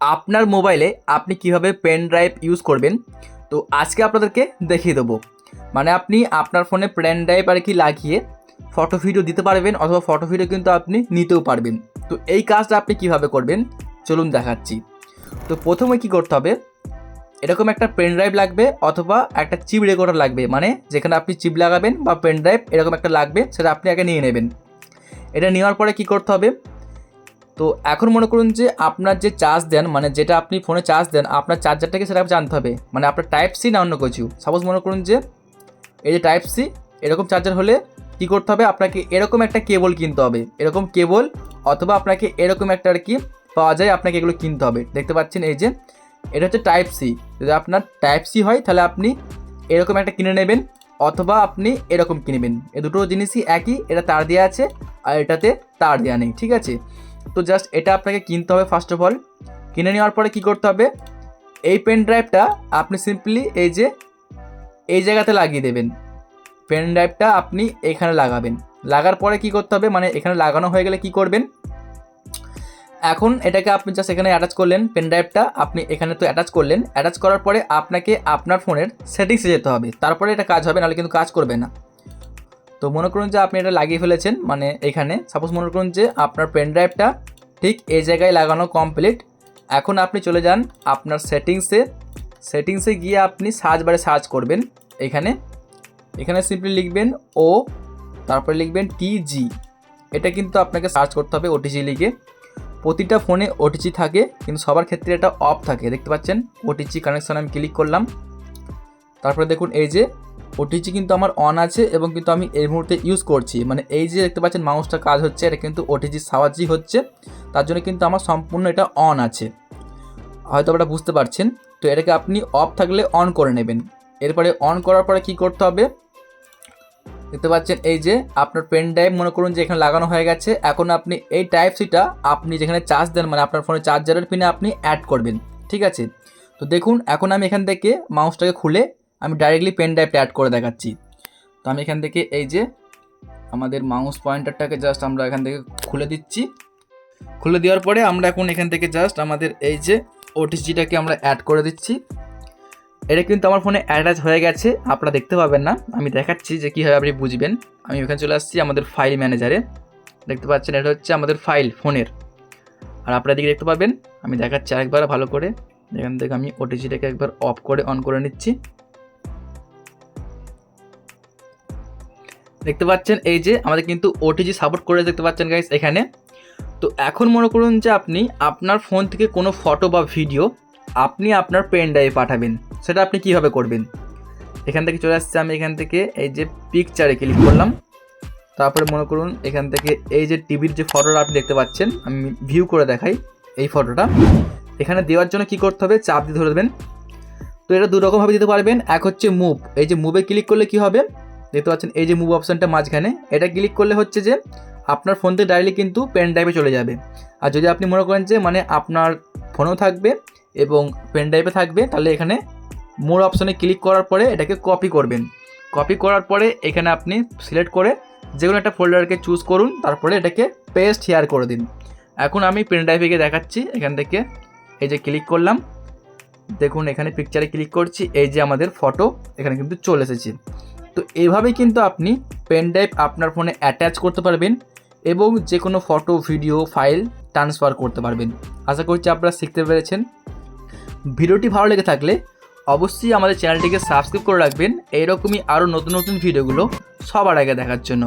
আপনার মোবাইলে আপনি কীভাবে পেন ড্রাইভ ইউজ করবেন? তো আজকে আপনাদেরকে দেখিয়ে দেবো। মানে আপনি আপনার ফোনে পেন ড্রাইভ আর কি লাগিয়ে ফটো ভিডিও দিতে পারবেন অথবা ফটো ভিডিও কিন্তু আপনি নিতেও পারবেন। তো এই কাজটা আপনি কীভাবে করবেন? চলুন দেখাচ্ছি। তো প্রথমে কি করতে হবে? এরকম একটা পেন ড্রাইভ লাগবে অথবা একটা চিপ রেকর্ডার লাগবে। মানে যেখানে আপনি চিপ লাগাবেন বা পেন ড্রাইভ এরকম একটা লাগবে, সেটা আপনি আগে নিয়ে নেবেন। এটা নেওয়ার পরে কি করতে হবে? তো এখন মনে করুন যে আপনার যে চার্জ দেন মানে যেটা আপনি ফোনে চার্জ দেন, আপনার চার্জারটাকে সেটা জানতে হবে। মানে আপনার টাইপ সি না অন্য কিছু। সাপোজ মনে করুন যে এই যে টাইপ সি এরকম চার্জার হলে কী করতে হবে? আপনাকে এরকম একটা কেবল কিনতে হবে। এরকম কেবল অথবা আপনাকে এরকম একটা আর কি পাওয়া যায়, আপনাকে এগুলো কিনতে হবে। দেখতে পাচ্ছেন এই যে, এটা হচ্ছে টাইপ সি যদি আপনার টাইপ সি হয়, তাহলে আপনি এরকম একটা কিনে নেবেন অথবা আপনি এরকম কিনবেন। এ দুটো জিনিসই একই, এটা তার দেওয়া আছে আর এটাতে তার দেওয়া নেই, ঠিক আছে? তো জাস্ট এটা আপনাকে কিনতে হবে ফার্স্ট অফ অল কিনে নেওয়ার পরে কি করতে হবে? এই পেন ড্রাইভটা আপনি সিম্পলি এই যে, এই জায়গাতে লাগিয়ে দেবেন। পেন ড্রাইভটা আপনি এখানে লাগাবেন। লাগার পরে কি করতে হবে? মানে এখানে লাগানো হয়ে গেলে কি করবেন? এখন এটাকে আপনি জাস্ট এখানে অ্যাটাচ করলেন পেন ড্রাইভটা আপনি এখানে তো অ্যাটাচ করলেন। অ্যাটাচ করার পরে আপনাকে আপনার ফোনের সেটিংসে যেতে হবে। তারপরে এটা কাজ হবে, নাহলে কিন্তু কাজ করবে না। তো মনে করুন যে আপনি এটা লাগিয়ে ফেলেছেন মানে এখানে সাপোজ মনে করুন যে আপনার পেন ড্রাইভটা ঠিক এই জায়গায় লাগানো কমপ্লিট এখন আপনি চলে যান আপনার সেটিংসে সেটিংসে গিয়ে আপনি সার্চ বারে সার্চ করবেন এখানে। এখানে সিম্পলি লিখবেন ও তারপরে লিখবেন টিজি এটা কিন্তু আপনাকে সার্চ করতে হবে ওটিজি লিখে। প্রতিটা ফোনে ওটিজি থাকে, কিন্তু সবার ক্ষেত্রে এটা অফ থাকে। দেখতে পাচ্ছেন? ওটিজি কানেকশন আমি ক্লিক করলাম। তারপরে দেখুন এই যে ওটিজি কিন্তু আমার অন আছে এবং কিন্তু আমি এই মুহূর্তে ইউজ করছি। মানে এই যে দেখতে পাচ্ছেন মাউসটা কাজ হচ্ছে, এটা কিন্তু ওটিজির সাহায্যেই হচ্ছে। তার জন্য কিন্তু আমার সম্পূর্ণ এটা অন আছে। হয়তো আপনারা বুঝতে পারছেন। তো এটাকে আপনি অফ থাকলে অন করে নেবেন। এরপরে অন করার পরে কি করতে হবে? দেখতে পাচ্ছেন এই যে আপনার পেন ড্রাইভ মনে করুন যে এখানে লাগানো হয়ে গেছে। এখন আপনি এই টাইপ সিটা আপনি যেখানে চার্জ দেন মানে আপনার ফোনে চার্জারের পিনে আপনি অ্যাড করবেন। ঠিক আছে? তো দেখুন, এখন আমি এখান থেকে মাউসটাকে খুলে আমি ডাইরেক্টলি পেন ড্রাইভটা অ্যাড করে দেখাচ্ছি। তো আমি এখান থেকে এই যে আমাদের মাউস পয়েন্টারটাকে জাস্ট আমরা এখান থেকে খুলে দিচ্ছি। খুলে দেওয়ার পরে আমরা এখন এখান থেকে জাস্ট আমাদের এই যে ওটিসিটাকে আমরা অ্যাড করে দিচ্ছি। এটা কিন্তু আমার ফোনে অ্যাটাচ হয়ে গেছে, আপনারা দেখতে পাবেন না। আমি দেখাচ্ছি যে কীভাবে আপনি বুঝবেন। আমি ওখানে চলে আসছি আমাদের ফাইল ম্যানেজারে দেখতে পাচ্ছেন, এটা হচ্ছে আমাদের ফাইল ফোনের আর আপনারা দিকে দেখতে পাবেন, আমি দেখাচ্ছি আরেকবার ভালো করে। এখান থেকে আমি ওটিসিটাকে একবার অফ করে অন করে নিচ্ছি। দেখতে পাচ্ছেন এই যে আমাদের কিন্তু ওটিজি সাপোর্ট করে দেখতে পাচ্ছেন গাইস এখানে। তো এখন মনে করুন যে আপনি আপনার ফোন থেকে কোনো ফটো বা ভিডিও আপনি আপনার পেন ড্রাইভে পাঠাবেন। সেটা আপনি কীভাবে করবেন? এখান থেকে চলে আসছে আমি এখান থেকে এই যে পিকচারে ক্লিক করলাম। তারপরে মনে করুন এখান থেকে এই যে টিভির যে ফটোটা আপনি দেখতে পাচ্ছেন, আমি ভিউ করে দেখাই এই ফটোটা এখানে দেওয়ার জন্য কি করতে হবে? চাপ দিয়ে ধরে দেবেন। তো এটা দুরকমভাবে দিতে পারবেন। এক হচ্ছে মুভ এই যে মুভে ক্লিক করলে কি হবে? দেখতে পাচ্ছেন, এই যে মুভ অপশানটা মাঝখানে, এটা ক্লিক করলে হচ্ছে যে আপনার ফোন থেকে ডাইরেক্টলি কিন্তু পেন ড্রাইভে চলে যাবে। আর যদি আপনি মনে করেন যে মানে আপনার ফোনেও থাকবে এবং পেন ড্রাইভে থাকবে, তাহলে এখানে মোর অপশানে ক্লিক করার পরে এটাকে কপি করবেন। কপি করার পরে এখানে আপনি সিলেক্ট করে যে কোনো একটা ফোল্ডারকে চুজ করুন, তারপরে এটাকে পেস্ট হেয়ার করে দিন। এখন আমি পেন ড্রাইভে গিয়ে দেখাচ্ছি, এখান থেকে এই যে ক্লিক করলাম। দেখুন, এখানে পিকচারে ক্লিক করছি, এই যে আমাদের ফটো এখানে কিন্তু চলে এসেছে। তো এভাবে কিন্তু আপনি পেন ড্রাইভ আপনার ফোনে অ্যাটাচ করতে পারবেন এবং যে কোনো ফটো ভিডিও ফাইল ট্রান্সফার করতে পারবেন। আশা করছি আপনারা শিখতে পেরেছেন। ভিডিওটি ভালো লেগে থাকলে অবশ্যই আমাদের চ্যানেলটিকে সাবস্ক্রাইব করে রাখবেন। এইরকমই আরও নতুন নতুন ভিডিওগুলো সবার আগে দেখার জন্য।